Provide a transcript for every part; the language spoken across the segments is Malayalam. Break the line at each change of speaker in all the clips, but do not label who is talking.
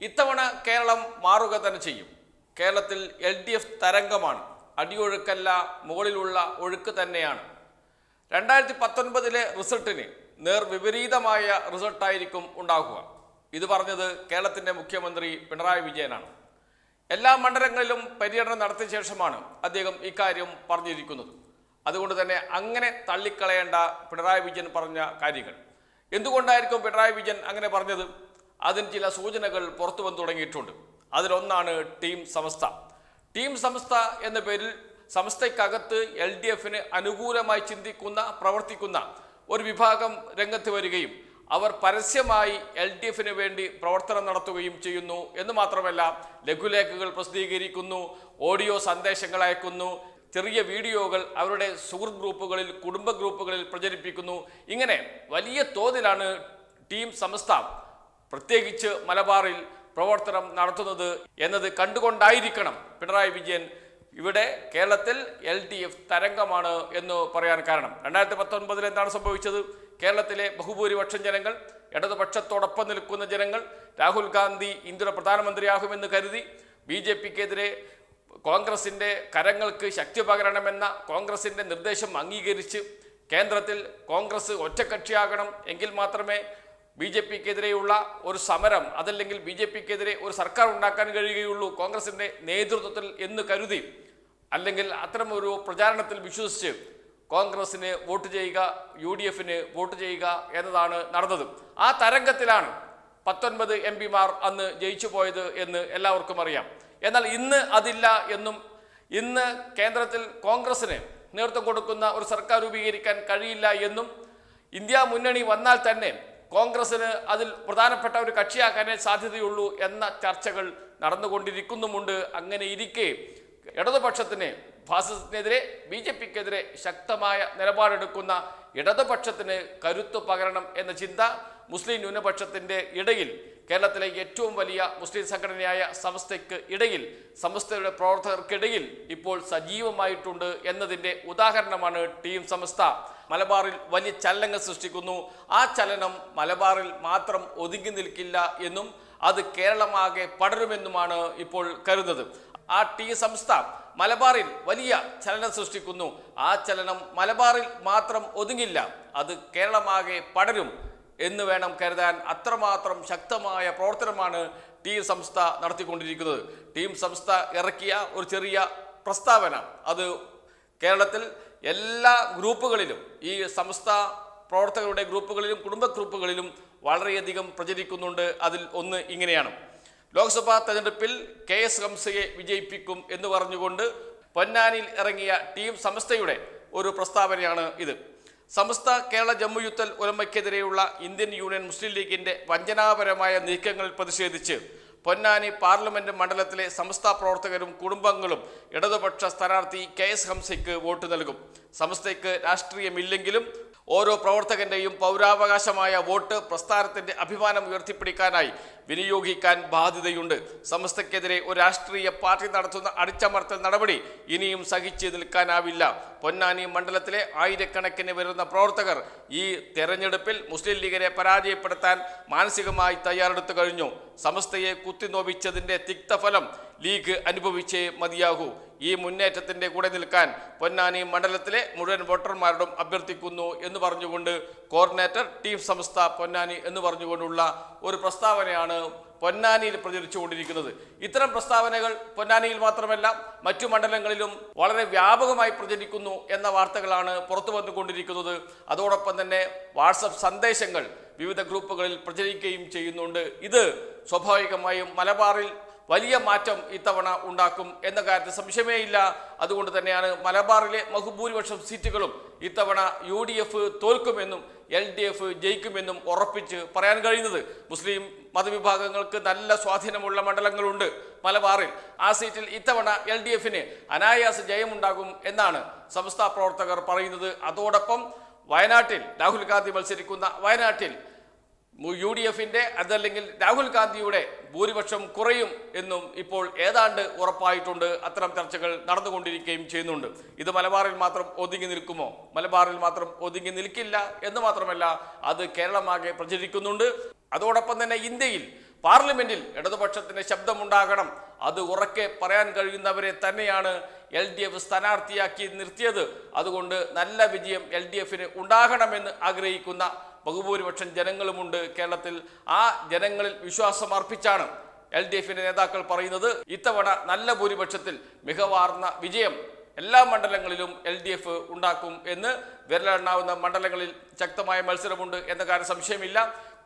ഇത്തവണ കേരളം മാറുക തന്നെ ചെയ്യും. കേരളത്തിൽ എൽ ഡി എഫ് തരംഗമാണ്. അടിയൊഴുക്കല്ല മുകളിലുള്ള ഒഴുക്ക് തന്നെയാണ്. രണ്ടായിരത്തി പത്തൊൻപതിലെ റിസൾട്ടിന് നേർ വിപരീതമായ റിസൾട്ടായിരിക്കും ഉണ്ടാകുക. ഇത് പറഞ്ഞത് കേരളത്തിന്റെ മുഖ്യമന്ത്രി പിണറായി വിജയനാണ്. എല്ലാ മണ്ഡലങ്ങളിലും പര്യടനം നടത്തിയ ശേഷമാണ് അദ്ദേഹം ഇക്കാര്യം പറഞ്ഞിരിക്കുന്നത്. അതുകൊണ്ട് തന്നെ അങ്ങനെ തള്ളിക്കളയേണ്ട പിണറായി വിജയൻ പറഞ്ഞ കാര്യങ്ങൾ. എന്തുകൊണ്ടായിരിക്കും പിണറായി വിജയൻ അങ്ങനെ പറഞ്ഞത്? അതിന് ചില സൂചനകൾ പുറത്തു വന്നു തുടങ്ങിയിട്ടുണ്ട്. അതിലൊന്നാണ് ടീം സമസ്ത. ടീം സമസ്ത എന്ന പേരിൽ സംസ്ഥയ്ക്കകത്ത് എൽ ഡി എഫിന് അനുകൂലമായി ചിന്തിക്കുന്ന പ്രവർത്തിക്കുന്ന ഒരു വിഭാഗം രംഗത്ത് വരികയും അവർ പരസ്യമായി എൽ ഡി എഫിന് വേണ്ടി പ്രവർത്തനം നടത്തുകയും ചെയ്യുന്നു എന്ന് മാത്രമല്ല ലഘുലേഖകൾ പ്രസിദ്ധീകരിക്കുന്നു ഓഡിയോ സന്ദേശങ്ങൾ അയക്കുന്നു ചെറിയ വീഡിയോകൾ അവരുടെ സുഹൃത്ത് ഗ്രൂപ്പുകളിൽ കുടുംബ ഗ്രൂപ്പുകളിൽ പ്രചരിപ്പിക്കുന്നു. ഇങ്ങനെ വലിയ തോതിലാണ് ടീം സമസ്ത പ്രത്യേകിച്ച് മലബാറിൽ പ്രവർത്തനം നടത്തുന്നത് എന്നത് കണ്ടുകൊണ്ടായിരിക്കണം പിണറായി വിജയൻ ഇവിടെ കേരളത്തിൽ എൽ ഡി എഫ് തരംഗമാണ് എന്ന് പറയാൻ കാരണം. രണ്ടായിരത്തി പത്തൊൻപതിൽ എന്താണ് സംഭവിച്ചത്? കേരളത്തിലെ ബഹുഭൂരിപക്ഷം ജനങ്ങൾ ഇടതുപക്ഷത്തോടൊപ്പം നിൽക്കുന്ന ജനങ്ങൾ രാഹുൽ ഗാന്ധി ഇന്ത്യയുടെ പ്രധാനമന്ത്രിയാകുമെന്ന് കരുതി ബി ജെ പിക്കെതിരെ കോൺഗ്രസിന്റെ കരങ്ങൾക്ക് ശക്തി പകരണമെന്ന കോൺഗ്രസിന്റെ നിർദ്ദേശം അംഗീകരിച്ച് കേന്ദ്രത്തിൽ കോൺഗ്രസ് ഒറ്റക്കക്ഷിയാകണം എങ്കിൽ മാത്രമേ ബി ജെ പിക്കെതിരെയുള്ള ഒരു സമരം അതല്ലെങ്കിൽ ബി ജെ പിക്കെതിരെ ഒരു സർക്കാർ ഉണ്ടാക്കാൻ കഴിയുകയുള്ളൂ കോൺഗ്രസിന്റെ നേതൃത്വത്തിൽ എന്ന് കരുതി അല്ലെങ്കിൽ അത്തരം ഒരു പ്രചാരണത്തിൽ വിശ്വസിച്ച് കോൺഗ്രസിന് വോട്ട് ചെയ്യുക യു ഡി എഫിന് വോട്ട് ചെയ്യുക എന്നതാണ് നടന്നത്. ആ തരംഗത്തിലാണ് പത്തൊൻപത് എം പിമാർ അന്ന് ജയിച്ചു പോയത് എന്ന് എല്ലാവർക്കും അറിയാം. എന്നാൽ ഇന്ന് അതില്ല എന്നും ഇന്ന് കേന്ദ്രത്തിൽ കോൺഗ്രസിന് നേതൃത്വം കൊടുക്കുന്ന ഒരു സർക്കാർ രൂപീകരിക്കാൻ കഴിയില്ല എന്നും ഇന്ത്യ മുന്നണി വന്നാൽ തന്നെ കോൺഗ്രസിന് അതിൽ പ്രധാനപ്പെട്ട ഒരു കക്ഷിയാക്കാനേ സാധ്യതയുള്ളൂ എന്ന ചർച്ചകൾ നടന്നുകൊണ്ടിരിക്കുന്നുമുണ്ട്. അങ്ങനെ ഇരിക്കെ ഇടതുപക്ഷത്തിന് ഫാസിസത്തിനെതിരെ ബി ജെ പിക്കെതിരെ ശക്തമായ നിലപാടെടുക്കുന്ന ഇടതുപക്ഷത്തിന് കരുത്തു പകരണം എന്ന ചിന്ത മുസ്ലിം ന്യൂനപക്ഷത്തിന്റെ ഇടയിൽ കേരളത്തിലെ ഏറ്റവും വലിയ മുസ്ലിം സംഘടനയായ സമസ്തയ്ക്ക് ഇടയിൽ സമസ്തയുടെ പ്രവർത്തകർക്കിടയിൽ ഇപ്പോൾ സജീവമായിട്ടുണ്ട് എന്നതിന്റെ ഉദാഹരണമാണ് ടീം സമസ്ത. മലബാറിൽ വലിയ ചലനങ്ങൾ സൃഷ്ടിക്കുന്നു. ആ ചലനം മലബാറിൽ മാത്രം ഒതുങ്ങി നിൽക്കില്ല എന്നും അത് കേരളമാകെ പടരുമെന്നുമാണ് ഇപ്പോൾ കരുതുന്നത്. ആ ടി സംസ്ഥ മലബാറിൽ വലിയ ചലനം സൃഷ്ടിക്കുന്നു. ആ ചലനം മലബാറിൽ മാത്രം ഒതുങ്ങില്ല. അത് കേരളമാകെ പടരും എന്ന് വേണം കരുതാൻ അത്രമാത്രം ശക്തമായ പ്രവർത്തനമാണ് ടീം സംസ്ഥ നടത്തിക്കൊണ്ടിരിക്കുന്നത്. ടീം സംസ്ഥ ഇറക്കിയ ഒരു ചെറിയ പ്രസ്താവന. അത് കേരളത്തിൽ എല്ലാ ഗ്രൂപ്പുകളിലും ഈ സംസ്ഥ പ്രവർത്തകരുടെ ഗ്രൂപ്പുകളിലും കുടുംബ ഗ്രൂപ്പുകളിലും വളരെയധികം പ്രചരിക്കുന്നുണ്ട്. അതിൽ ഒന്ന് ഇങ്ങനെയാണ്. ലോക്സഭാ തെരഞ്ഞെടുപ്പിൽ കെ എസ് ഹംസയെ വിജയിപ്പിക്കും എന്ന് പറഞ്ഞുകൊണ്ട് പൊന്നാനിയിൽ ഇറങ്ങിയ ടീം സമസ്തയുടെ ഒരു പ്രസ്താവനയാണ് ഇത്. സമസ്ത കേരള ജമ്മു ജമ്മുയുത്തൽ ഉലമയ്ക്കെതിരെയുള്ള ഇന്ത്യൻ യൂണിയൻ മുസ്ലിം ലീഗിന്റെ വഞ്ചനാപരമായ നീക്കങ്ങളിൽ പ്രതിഷേധിച്ച് പൊന്നാനി പാർലമെന്റ് മണ്ഡലത്തിലെ സമസ്ത പ്രവർത്തകരും കുടുംബങ്ങളും ഇടതുപക്ഷ സ്ഥാനാർത്ഥി കെ എസ് ഹംസയ്ക്ക് വോട്ട് നൽകും. സമസ്തയ്ക്ക് രാഷ്ട്രീയമില്ലെങ്കിലും ഓരോ പ്രവർത്തകന്റെയും പൗരാവകാശമായ വോട്ട് പ്രസ്ഥാനത്തിന്റെ അഭിമാനം ഉയർത്തിപ്പിടിക്കാനായി വിനിയോഗിക്കാൻ ബാധ്യതയുണ്ട്. സമസ്തക്കെതിരെ ഒരു രാഷ്ട്രീയ പാർട്ടി നടത്തുന്ന അടിച്ചമർത്തൽ നടപടി ഇനിയും സഹിച്ചു നിൽക്കാനാവില്ല. പൊന്നാനി മണ്ഡലത്തിലെ ആയിരക്കണക്കിന് വരുന്ന പ്രവർത്തകർ ഈ തെരഞ്ഞെടുപ്പിൽ മുസ്ലിം ലീഗിനെ പരാജയപ്പെടുത്താൻ മാനസികമായി തയ്യാറെടുത്തു കഴിഞ്ഞു. സമസ്തയെ കുത്തിനോവിച്ചതിന്റെ തിക്തഫലം ലീഗ് അനുഭവിച്ചേ മതിയാകൂ. ഈ മുന്നേറ്റത്തിന്റെ കൂടെ നിൽക്കാൻ പൊന്നാനി മണ്ഡലത്തിലെ മുഴുവൻ വോട്ടർമാരോടും അഭ്യർത്ഥിക്കുന്നു എന്ന് പറഞ്ഞുകൊണ്ട് കോർഡിനേറ്റർ ടീം സംസ്ഥ പൊന്നാനി എന്ന് പറഞ്ഞുകൊണ്ടുള്ള ഒരു പ്രസ്താവനയാണ് പൊന്നാനിയിൽ പ്രചരിച്ചുകൊണ്ടിരിക്കുന്നത്. ഇത്തരം പ്രസ്താവനകൾ പൊന്നാനിയിൽ മാത്രമല്ല മറ്റു മണ്ഡലങ്ങളിലും വളരെ വ്യാപകമായി പ്രചരിക്കുന്നു എന്ന വാർത്തകളാണ് പുറത്തു വന്നുകൊണ്ടിരിക്കുന്നത്. അതോടൊപ്പം തന്നെ വാട്സപ്പ് സന്ദേശങ്ങൾ വിവിധ ഗ്രൂപ്പുകളിൽ പ്രചരിക്കുകയും ചെയ്യുന്നുണ്ട്. ഇത് സ്വാഭാവികമായും മലബാറിൽ വലിയ മാറ്റം ഇത്തവണ ഉണ്ടാക്കും എന്ന കാര്യത്തിൽ സംശയമേ ഇല്ല അതുകൊണ്ട് തന്നെയാണ് മലബാറിലെ ബഹുഭൂരിപക്ഷം സീറ്റുകളും ഇത്തവണ യു ഡി എഫ് തോൽക്കുമെന്നും എൽ ഡി എഫ് ജയിക്കുമെന്നും ഉറപ്പിച്ച് പറയാൻ കഴിയുന്നത്. മുസ്ലിം മതവിഭാഗങ്ങൾക്ക് നല്ല സ്വാധീനമുള്ള മണ്ഡലങ്ങളുണ്ട് മലബാറിൽ. ആ സീറ്റിൽ ഇത്തവണ എൽ ഡി എഫിന് അനായാസ ജയമുണ്ടാകും എന്നാണ് സംസ്ഥാന പ്രവർത്തകർ പറയുന്നത്. അതോടൊപ്പം വയനാട്ടിൽ രാഹുൽ ഗാന്ധി മത്സരിക്കുന്ന വയനാട്ടിൽ യു ഡി എഫിന്റെ അതല്ലെങ്കിൽ രാഹുൽ ഗാന്ധിയുടെ ഭൂരിപക്ഷം കുറയും എന്നും ഇപ്പോൾ ഏതാണ്ട് ഉറപ്പായിട്ടുണ്ട്. അത്തരം ചർച്ചകൾ നടന്നുകൊണ്ടിരിക്കുകയും ചെയ്യുന്നുണ്ട്. ഇത് മലബാറിൽ മാത്രം ഒതുങ്ങി നിൽക്കുമോ? മലബാറിൽ മാത്രം ഒതുങ്ങി നിൽക്കില്ല എന്ന് മാത്രമല്ല അത് കേരളമാകെ പ്രചരിക്കുന്നുണ്ട്. അതോടൊപ്പം തന്നെ ഇന്ത്യയിൽ പാർലമെന്റിൽ ഇടതുപക്ഷത്തിന് ശബ്ദമുണ്ടാകണം. അത് ഉറക്കെ പറയാൻ കഴിയുന്നവരെ തന്നെയാണ് എൽ ഡി എഫ് സ്ഥാനാർത്ഥിയാക്കി നിർത്തിയത്. അതുകൊണ്ട് നല്ല വിജയം എൽ ഡി എഫിന് ഉണ്ടാകണമെന്ന് ആഗ്രഹിക്കുന്ന ബഹുഭൂരിപക്ഷം ജനങ്ങളുമുണ്ട് കേരളത്തിൽ. ആ ജനങ്ങളിൽ വിശ്വാസം അർപ്പിച്ചാണ് എൽ ഡി എഫിന്റെ നേതാക്കൾ പറയുന്നത്. ഇത്തവണ നല്ല ഭൂരിപക്ഷത്തിൽ മികവാർന്ന വിജയം എല്ലാ മണ്ഡലങ്ങളിലും എൽ ഡി എഫ് ഉണ്ടാക്കും എന്ന് വിരലെണ്ണാവുന്ന മണ്ഡലങ്ങളിൽ ശക്തമായ മത്സരമുണ്ട് എന്ന കാര്യം സംശയമില്ല.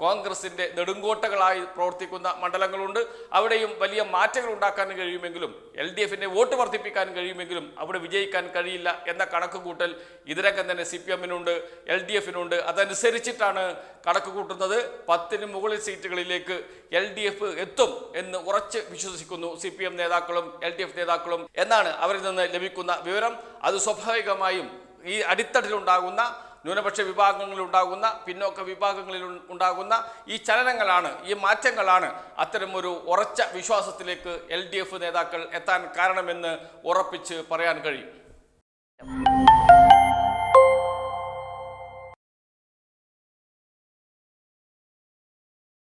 കോൺഗ്രസിന്റെ നെടുങ്കോട്ടകളായി പ്രവർത്തിക്കുന്ന മണ്ഡലങ്ങളുണ്ട്. അവിടെയും വലിയ മാറ്റങ്ങൾ ഉണ്ടാക്കാൻ കഴിയുമെങ്കിലും എൽ ഡി എഫിന്റെ വോട്ട് വർദ്ധിപ്പിക്കാൻ കഴിയുമെങ്കിലും അവിടെ വിജയിക്കാൻ കഴിയില്ല എന്ന കണക്ക് കൂട്ടൽ ഇതിനകം തന്നെ സി പി എമ്മിനുണ്ട് എൽ ഡി എഫിനുണ്ട്. അതനുസരിച്ചിട്ടാണ് കണക്ക് കൂട്ടുന്നത് പത്തിന് മുകളിൽ സീറ്റുകളിലേക്ക് എൽ ഡി എഫ് എത്തും എന്ന് ഉറച്ച് വിശ്വസിക്കുന്നു സി പി എം നേതാക്കളും എൽ ഡി എഫ് നേതാക്കളും എന്നാണ് അവരിൽ നിന്ന് ലഭിക്കുന്ന വിവരം. അത് സ്വാഭാവികമായും ഈ അടിത്തട്ടിലുണ്ടാകുന്ന ന്യൂനപക്ഷ വിഭാഗങ്ങളിൽ ഉണ്ടാകുന്ന പിന്നോക്ക വിഭാഗങ്ങളിൽ ഉണ്ടാകുന്ന ഈ ചലനങ്ങളാണ് ഈ മാറ്റങ്ങളാണ് അത്തരമൊരു ഉറച്ച വിശ്വാസത്തിലേക്ക് എൽ നേതാക്കൾ എത്താൻ കാരണമെന്ന് ഉറപ്പിച്ച് പറയാൻ കഴിയും.